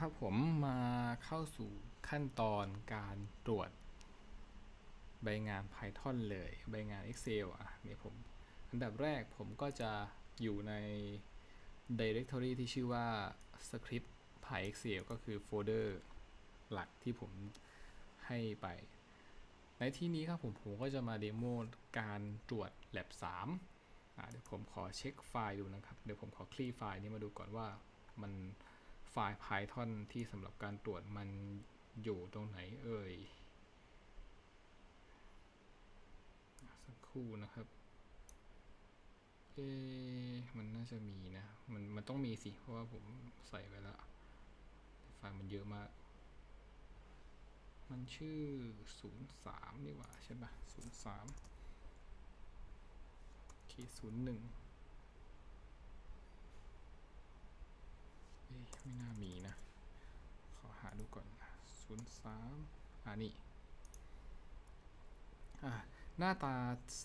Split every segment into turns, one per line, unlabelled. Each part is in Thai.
ครับผมมาเข้าสู่ขั้นตอนการตรวจ ใบงาน Python เลย ใบงาน Excel อะเนี่ยผม อันดับแรกผมก็จะอยู่ใน directory ที่ชื่อว่า script PyExcel ก็คือโฟลเดอร์หลักที่ผมให้ไป ในที่นี้ครับผมผมก็จะมาเดโมการตรวจ lab 3อ่าเดี๋ยวผมขอเช็คไฟล์ดูนะครับ เดี๋ยวผมขอคลี่ไฟล์นี้มาดูก่อนว่ามัน ไฟล์ Python ที่สำหรับการตรวจมันอยู่ตรงไหนเอ่ย สักครู่นะครับ เอ๊มันน่าจะมีนะ มันมันต้องมีสิ เพราะว่าผมใส่ไว้แล้ว ไฟล์มันเยอะมาก มันชื่อ 03 นี่หว่าใช่ปะ03ขีด01 ไม่น่ามีนะ ขอหาดูก่อน 03 อ่านี่หน้าตา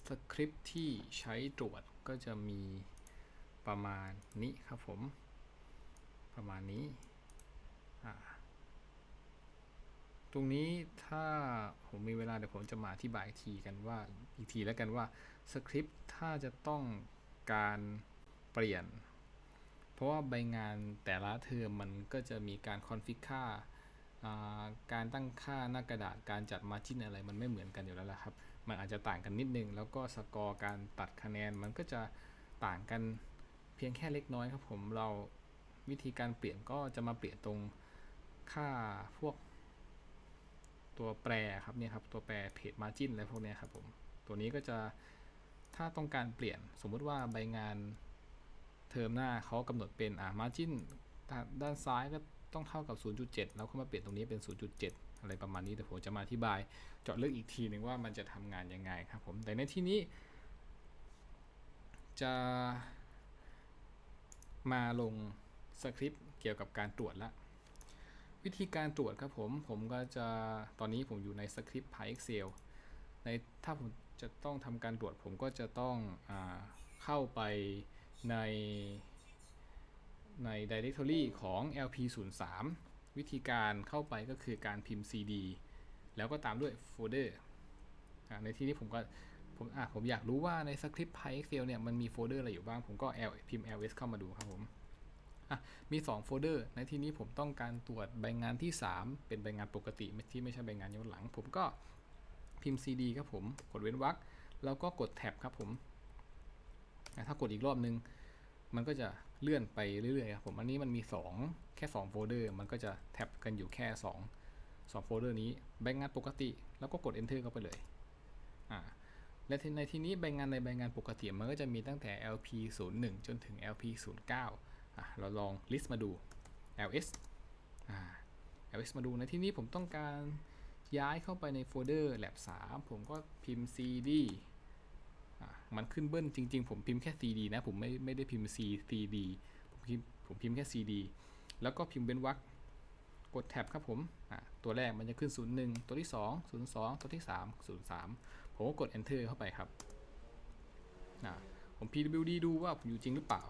สคริปต์ที่ใช้ตรวจก็จะมีประมาณนี้ครับผม ประมาณนี้ ตรงนี้ถ้าผมมีเวลาเดี๋ยวผมจะมาอธิบายอีกทีกันว่าอีกทีแล้วกันว่าสคริปต์ถ้าจะต้องการเปลี่ยน เพราะว่าใบงานแต่ละเทอมมันก็จะมีการคอนฟิกค่าการตั้งค่าหน้ากระดาษการจัดมาจิ้นอะไรมันไม่เหมือนกันอยู่แล้วละครับ มันอาจจะต่างกันนิดนึง แล้วก็สกอร์การตัดคะแนนมันก็จะต่างกันเพียงแค่เล็กน้อยครับผมเราวิธีการเปลี่ยนก็จะมาเปลี่ยนตรงค่าพวก ตัวแปรครับเนี่ยครับตัวแปรเพจมาจินอะไรพวกนี้ครับผมตัวนี้ก็จะถ้าต้องการเปลี่ยนสมมุติว่าใบงาน เทอมหน้าเขากำหนดเป็นอ่ามาจินด้านซ้ายก็ต้องเท่ากับ 0.7 แล้วเขามาเปลี่ยนตรงนี้เป็น 0.7 อะไรประมาณนี้แต่ผมจะมาอธิบาย เจาะลึกอีกทีหนึ่งว่ามันจะทำงานยังไงครับผม แต่ในที่นี้ จะมาลงสคริปต์เกี่ยวกับการตรวจละวิธีการตรวจครับผม ผมก็จะตอนนี้ผมอยู่ในสคริปต์ PyExcel ในถ้าผมจะต้องทำการตรวจผมก็จะต้องอเข้าไป ในใน directory ของ lp03 วิธีการเข้าไปก็คือการพิมพ์ cd แล้วก็ตามด้วยโฟลเดอร์ในที่นี้ผมก็ผมอะผมอยากรู้ว่าในสคริปต์ PyExcel เนี่ยมันมีโฟลเดอร์อะไรอยู่บ้าง ผมก็ l พิมพ์ ls เข้ามาดูครับผมอะมี 2 โฟลเดอร์ ในที่นี้ผมต้องการตรวจใบงานที่ 3 เป็นใบงานปกติที่ไม่ใช่ใบงานย้อนหลัง ผมก็พิมพ์ cd ครับผม กดเว้นวรรคแล้วก็กดแท็บครับผม ถ้ากดอีกรอบนึง มันก็จะเลื่อนไปเรื่อยๆครับผมอันนี้มันมี 2 แค่2โฟลเดอร์มันก็จะแท็บกันอยู่แค่ 2 2โฟลเดอร์นี้ใบงานปกติ แล้วก็กด enter เข้าไปเลยอ่าและในที่นี้ใบงานในใบงานปกติมันก็จะมีตั้งแต่ LP 0 1จนถึง LP 0 9อะเราลอง list มาดู ls อ่า ls มาดูในที่นี้ผมต้องการย้ายเข้าไปในโฟลเดอร์ lab 3 ผมก็พิมพ์ cd มันขึ้นเบิ้ลจริง ๆ ผมพิมพ์แค่ cd นะ ผมไม่ไม่ได้พิมพ์ c cd ผมพิมพ์ผมพิมพ์แค่ cd แล้วก็พิมพ์เป็นวรรคกดแท็บครับผมอะตัวแรกมันจะขึ้น 01 ตัวที่ 2 02 ตัวที่ 3 03 ผมก็กด enter เข้าไปครับอะผม pwd ดูว่าผมอยู่จริงหรือเปล่า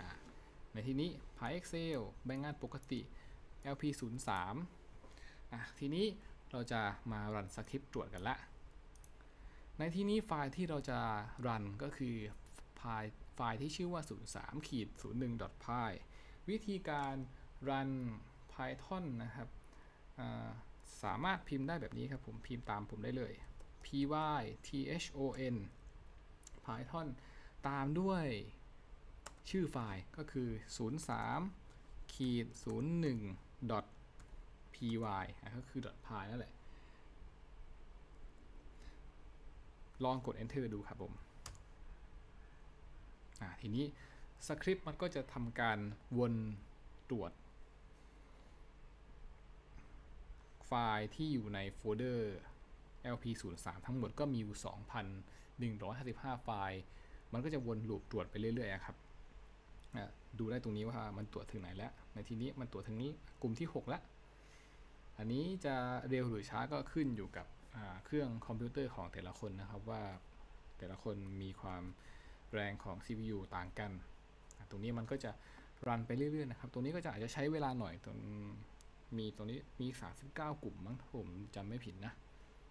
อะในที่นี้ PyExcel ใบงานปกติ LP03 อะทีนี้เราจะมารันสคริปต์ตรวจกันละ ในที่นี้ไฟล์ที่เราจะรันก็คือไฟล์ไฟล์ที่ชื่อว่า 03ขีด01 py วิธีการรัน Python นะครับ สามารถพิมพ์ได้แบบนี้ครับผมพิมพ์ตามผมได้เลย py thon python ตามด้วยชื่อไฟล์ก็คือ 03ขีด01 .py ก็คือ py นั่นแหละ ลองกด enter ดูครับผมทีนี้สคริปต์มันก็จะทำการวนตรวจ ไฟล์ที่อยู่ในโฟลเดอร์ lp03 ทั้งหมดก็มีอยู่ 2,155 ไฟล์ มันก็จะวนลูปตรวจไปเรื่อยๆครับ ดูได้ตรงนี้ว่ามันตรวจถึงไหนแล้ว ในทีนี้มันตรวจถึงนี้กลุ่มที่ 6 แล้ว อันนี้จะเร็วหรือช้าก็ขึ้นอยู่กับ เครื่องคอมพิวเตอร์ของแต่ละคนนะครับว่าแต่ละคนมีความแรงของ CPU ต่างกัน ตรงนี้มันก็จะรันไปเรื่อยๆนะครับ ตรงนี้ก็จะอาจจะใช้เวลาหน่อยตรงมีตรงนี้มี 39 กลุ่มมั้งผมจำไม่ผิดนะ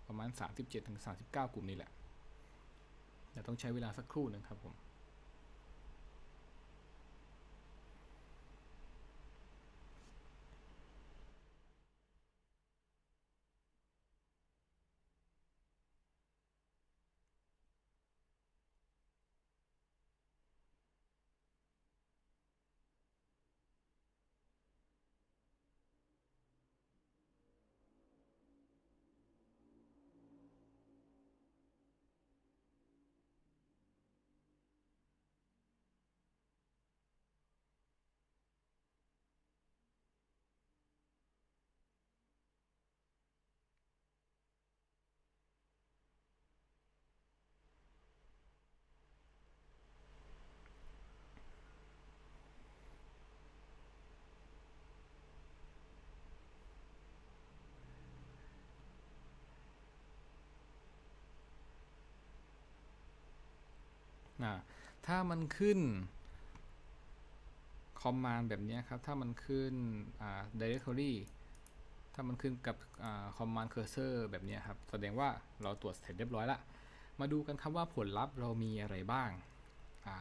ประมาณ 37-39 กลุ่มนี่แหละแต่ต้องใช้เวลาสักครู่หนึงครับผม ถ้ามันขึ้นคอมมานด์แบบนี้ครับ ถ้ามันขึ้นอ่า directory ถ้ามันขึ้นกับอ่า command cursor แบบนี้ครับ แสดงว่าเราตรวจเสร็จเรียบร้อยละ มาดูกันครับว่าผลลัพธ์เรามีอะไรบ้างอ่า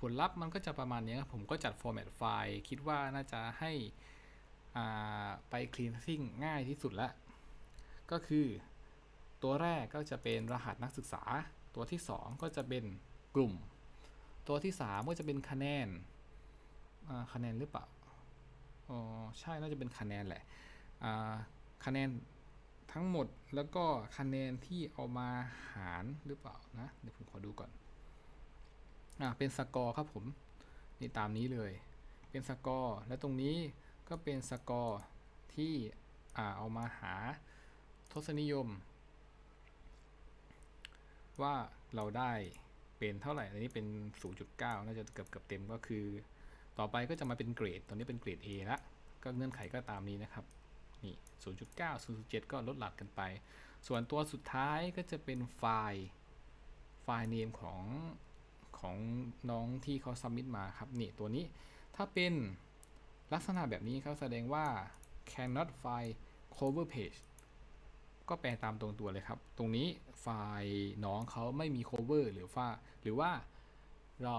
ผลลัพธ์มันก็จะประมาณนี้ครับ ผมก็จัด format ไฟล์ คิดว่าน่าจะให้อ่าไป cleansing ง่ายที่สุดละ ก็คือตัวแรกก็จะเป็นรหัสนักศึกษา ตัวที่ 2 ก็จะเป็นกลุ่ม ตัวที่ 3 ก็จะเป็นคะแนนคะแนนหรือเปล่าอ๋อใช่น่าจะเป็นคะแนนแหละคะแนนทั้งหมดแล้วก็คะแนนที่เอามาหารหรือเปล่านะเดี๋ยวผมขอดูก่อนอ่าเป็นสกอร์ครับผมนี่ตามนี้เลย เป็นสกอร์และตรงนี้ก็เป็นสกอร์ที่อ่าเอามาหาทศนิยม ว่าเราได้เป็นเท่าไหร่ อันนี้เป็น 0.9 น่าจะเกือบเกือบเต็มก็คือ ต่อไปก็จะมาเป็นเกรด ตอนนี้เป็นเกรด A ละ ก็เงื่อนไขก็ตามนี้นะครับ นี่ 0.9 0.7 ก็ลดหลั่นกันไป ส่วนตัวสุดท้ายก็จะเป็นไฟล์ ไฟล์เนมของของน้องที่เขาซัมมิตมาครับ นี่ตัวนี้ ถ้าเป็นลักษณะแบบนี้เขาแสดงว่า cannot find cover page ก็แปลตามตรงตัวเลยครับ ตรงนี้ไฟล์น้องเขาไม่มี cover หรือว่าหรือว่าเรา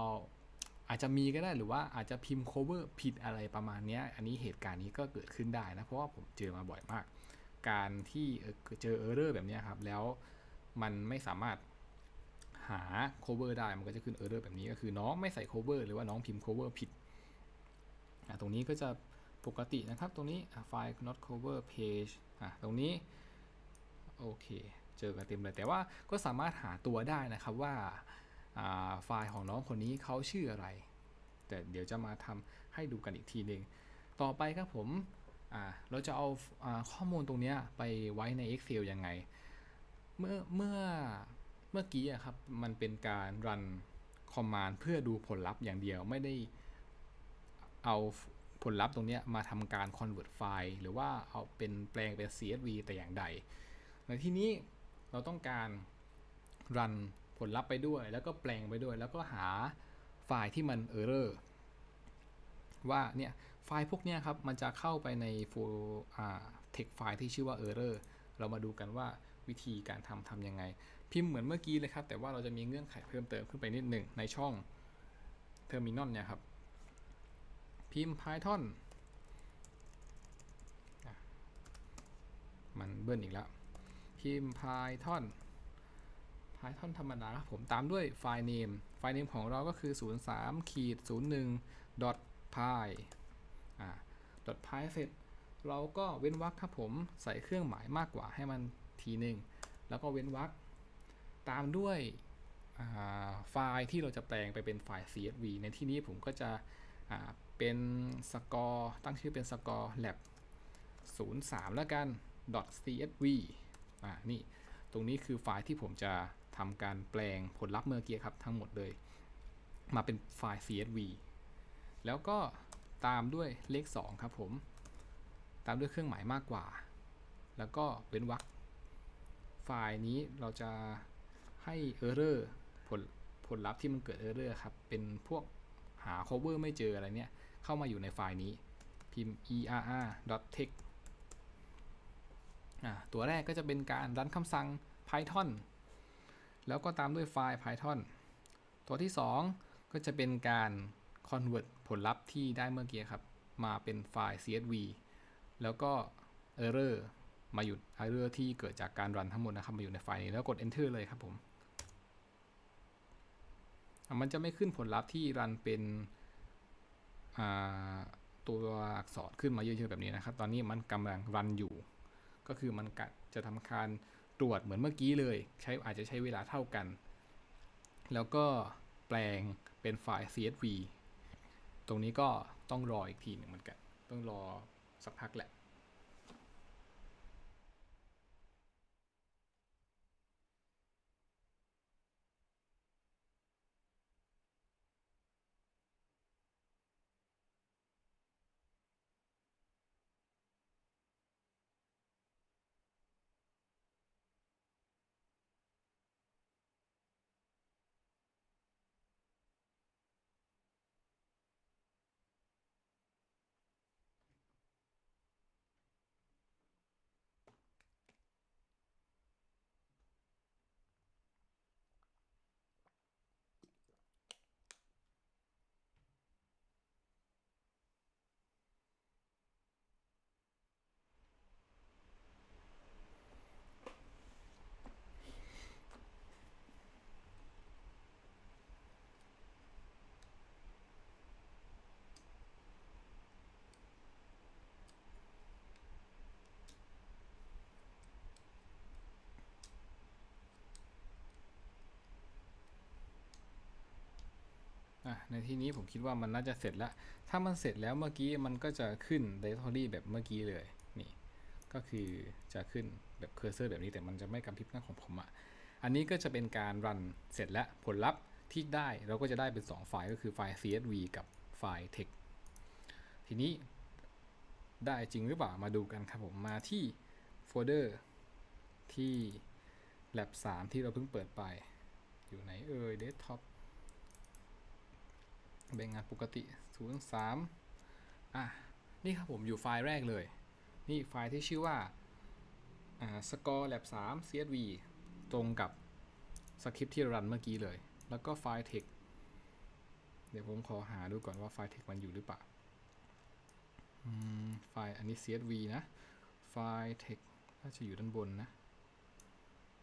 อาจจะมีก็ได้หรือว่าอาจจะพิมพ์ cover ผิดอะไรประมาณนี้อันนี้เหตุการณ์นี้ก็เกิดขึ้นได้นะ เพราะว่าผมเจอมาบ่อยมาก การที่เอ่อเจอ error แบบนี้ครับ แล้วมันไม่สามารถหา cover ได้มันก็จะขึ้น error แบบนี้ก็คือน้องไม่ใส่ cover หรือว่าน้องพิมพ์ cover ผิด ตรงนี้ก็จะปกตินะครับ ตรงนี้ไฟล์ not cover page อะตรงนี้ โอเค เจอกันเต็มเลย แต่ว่าก็สามารถหาตัวได้นะครับว่าาไฟล์ของน้องคนนี้เขาชื่ออะไร แต่เดี๋ยวจะมาทำให้ดูกันอีกทีหนึ่งต่อไปครับผมเราจะเอาอาข้อมูลตรงนี้ไปไว้ใน Excel ยังไง เมื่อเมื่อเมื่อกี้ครับ มันเป็นการรันคอมมานด์เพื่อดูผลลัพธ์อย่างเดียวไม่ได้เอาผลลัพธ์ตรงนี้มาทำการ convert ไฟล์ หรือว่าเอาเป็นแปลงเป็น CSV แต่อย่างใด ในที่นี้เราต้องการรันผลลัพธ์ไปด้วย แล้วก็แปลงไปด้วย แล้วก็หาไฟล์ที่มัน error ว่าเนี่ยไฟล์พวกนี้ครับมันจะเข้าไปในโฟล์อ่า text ไฟล์ที่ชื่อว่า error เรามาดูกันว่าวิธีการทำทำยังไง พิมพ์เหมือนเมื่อกี้เลยครับ แต่ว่าเราจะมีเงื่อนไขเพิ่มเติมขึ้นไปนิดหนึ่งในช่อง terminal เนี่ยครับ พิมพ์ python อะมันเบิ้ลอีกแล้ว พิมพ์ python python ธรรมดาครับผมตามด้วยไฟล์ name ไฟล์ name ของเราก็คือ 03ขีด01 dot py อ่า dot py เสร็จ เราก็เว้นวรรคครับผมใส่เครื่องหมายมากกว่าให้มันทีหนึ่งแล้วก็เว้นวรรคตามด้วยไฟล์ที่เราจะแปลงไปเป็นไฟล์ CSV ในที่นี้ผมก็จะเป็นสกอร์ตั้งชื่อเป็นสกอร์ lab 03 แล้วกัน .csv อ่านี่ตรงนี้คือไฟล์ที่ผมจะทำการแปลงผลลัพธ์เมื่อกี้ครับทั้งหมดเลย มาเป็นไฟล์ CSV แล้วก็ตามด้วยเลข 2 ครับผม ตามด้วยเครื่องหมายมากกว่า แล้วก็เว้นวรรคไฟล์นี้เราจะให้ error ผลผลลัพธ์ที่มันเกิด error ครับ เป็นพวกหา cover ไม่เจออะไรเนี่ย เข้ามาอยู่ในไฟล์นี้ พิมพ์ err.text ตัวแรกก็จะเป็นการรันคำสั่ง python แล้วก็ตามด้วยไฟล์ python ตัวที่ 2 ก็จะเป็นการ convert ผลลัพธ์ที่ได้เมื่อกี้ครับ มาเป็นไฟล์ csv แล้วก็ error มาอยู่ error ที่เกิดจากการรันทั้งหมดนะครับ มาอยู่ในไฟล์นี้แล้วกด enter เลยครับผม มันจะไม่ขึ้นผลลัพธ์ที่รันเป็นตัวอักษรขึ้นมาเยอะๆแบบนี้นะครับ ตอนนี้มันกำลังรันอยู่ ก็คือมันกะจะทำการตรวจเหมือนเมื่อกี้เลย ใช้อาจจะใช้เวลาเท่ากัน แล้วก็แปลงเป็นไฟล์ CSV ตรงนี้ก็ต้องรออีกทีหนึ่งเหมือนกัน ต้องรอสักพักแหละ ในที่นี้ผมคิดว่ามันน่าจะเสร็จแล้ว ถ้ามันเสร็จแล้วเมื่อกี้มันก็จะขึ้น directory แบบเมื่อกี้เลย นี่ ก็คือจะขึ้นแบบเคอร์เซอร์แบบนี้แต่มันจะไม่กระพริบหน้าของผมอะ่ะ อันนี้ก็จะเป็นการรันเสร็จแล้วผลลัพธ์ที่ได้เราก็จะได้เป็น 2 ไฟล์ก็คือไฟล์ csv กับไฟล์ text ทีนี้ได้จริงหรือเปล่ามาดูกันครับผมมาที่โฟลเดอร์ที่ lab 3 ที่เราเพิ่งเปิดไป อยู่ไหนเอ่ย desktop แบ่งงานปกติ03อะ นี่ครับผมอยู่ไฟล์แรกเลย นี่ไฟล์ที่ชื่อว่าอ่า score lab 3 csv ตรงกับสคริปที่รันเมื่อกี้เลย แล้วก็ไฟล์ text เดี๋ยวผมขอหาดูก่อนว่าไฟล์ text มันอยู่หรือเปล่าอืมไฟล์อันนี้ csv นะ ไฟล์ text น่าจะอยู่ด้านบนนะ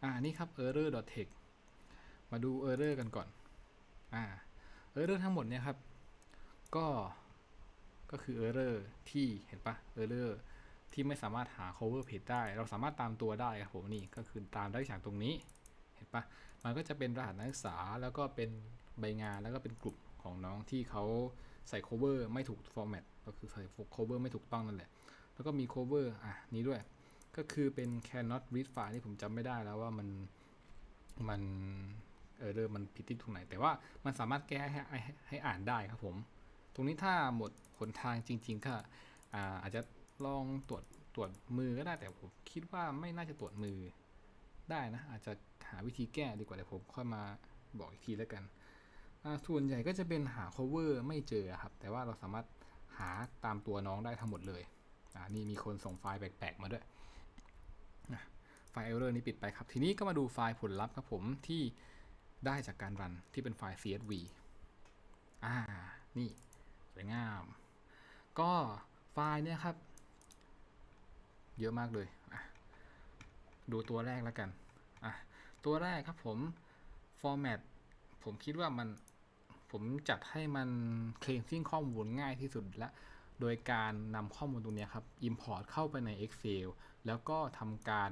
อ่า นี่ครับ error.text มาดู error กันก่อน อ่า เออร์เรอร์ทั้งหมดเนี่ยครับ ก็ก็คือเออร์เรอร์ที่เห็นปะเออร์เรอร์ที่ไม่สามารถหา cover page ได้ เราสามารถตามตัวได้ครับผมนี่ก็คือตามได้จากตรงนี้ เห็นปะมันก็จะเป็นรหัสนักศึกษาแล้วก็เป็นใบงานแล้วก็เป็นกลุ่มของน้องที่เขาใส่ cover ไม่ถูก format ก็คือใส่ cover ไม่ถูกต้องนั่นแหละ แล้วก็มี cover อะนี้ด้วย ก็คือเป็น cannot read file ที่ผมจำไม่ได้แล้วว่ามันมัน เออเริ่มมันผิดที่ตรงไหน แต่ว่ามันสามารถแก้ให้ให้ให้อ่านได้ครับผม ตรงนี้ถ้าหมดหนทางจริงๆก็อ่าอาจจะลองตรวจตรวจมือก็ได้แต่ผมคิดว่าไม่น่าจะตรวจมือได้นะ อาจจะหาวิธีแก้ดีกว่าเดี๋ยวผมค่อยมาบอกอีกทีแล้วกัน ส่วนใหญ่ก็จะเป็นหา cover ไม่เจอครับ แต่ว่าเราสามารถหาตามตัวน้องได้ทั้งหมดเลยนี่มีคนส่งไฟล์แปลกๆมาด้วยไฟล์ error นี้ปิดไปครับ ทีนี้ก็มาดูไฟล์ผลลัพธ์ครับผมที่ ได้จากการรันที่เป็นไฟล์ CSV อ่า นี่ สวยงาม ก็ไฟล์เนี่ยครับ เยอะมากเลย ดูตัวแรกแล้วกัน อะ ตัวแรกครับผม format ผมคิดว่ามัน ผมจัดให้มัน cleansing ข้อมูลง่ายที่สุดและ โดยการนำข้อมูลตรงนี้ครับ import เข้าไปใน Excel แล้วก็ทำการ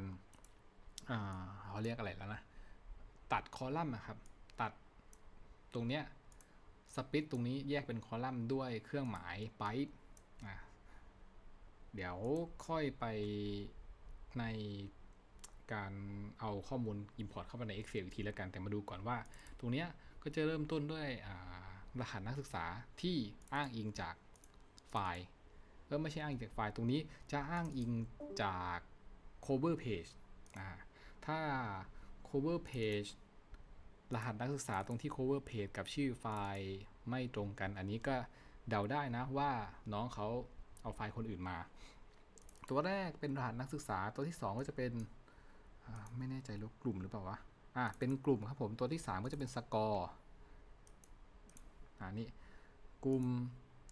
อ่าเขาเรียกอะไรแล้วนะ ตัดคอลัมน์นะครับ ตัดตรงเนี้ยสปิตตรงนี้แยกเป็นคอลัมน์ด้วยเครื่องหมายไปอะเดี๋ยวค่อยไปในการเอาข้อมูล Import เข้าไปใน Excel อีกทีแล้วกัน แต่มาดูก่อนว่า ตรงเนี้ยก็จะเริ่มต้นด้วยรหัสนักศึกษาที่อ้างอิงจากไฟล์เออไม่ใช่อ้างอิงจากไฟล์ตรงนี้จะอ้างอิงจาก cover page อ่าถ้า cover page รหัสนักศึกษาตรงที่ cover page กับชื่อไฟล์ไม่ตรงกัน อันนี้ก็เดาได้นะว่าน้องเขาเอาไฟล์คนอื่นมา ตัวแรกเป็นรหัสนักศึกษา ตัวที่ 2 ก็จะเป็นไม่แน่ใจรู้กลุ่มหรือเปล่าวะ อ่าเป็นกลุ่มครับผม ตัวที่ 3 ก็จะเป็นสกอร์ อ่านี่ กลุ่ม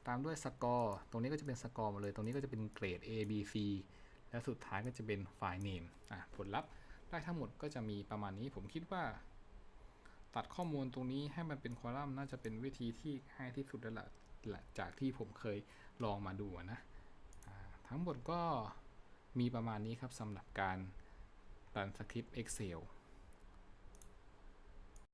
ตามด้วยสกอร์ ตรงนี้ก็จะเป็นสกอร์มดเลย ตรงนี้ก็จะเป็นเกรด A B C และสุดท้ายก็จะเป็นไฟล์ name อะ ผลลัพธ์ ได้ทั้งหมดก็จะมีประมาณนี้ผมคิดว่า ตัดข้อมูลตรงนี้ให้มันเป็นคอลัมน์น่าจะเป็นวิธีที่ง่ายที่สุดแล้วล่ะละจากที่ผมเคยลองมาดูนะทั้งหมดก็มีประมาณนี้ครับสำหรับการรันสคริปต์ Excel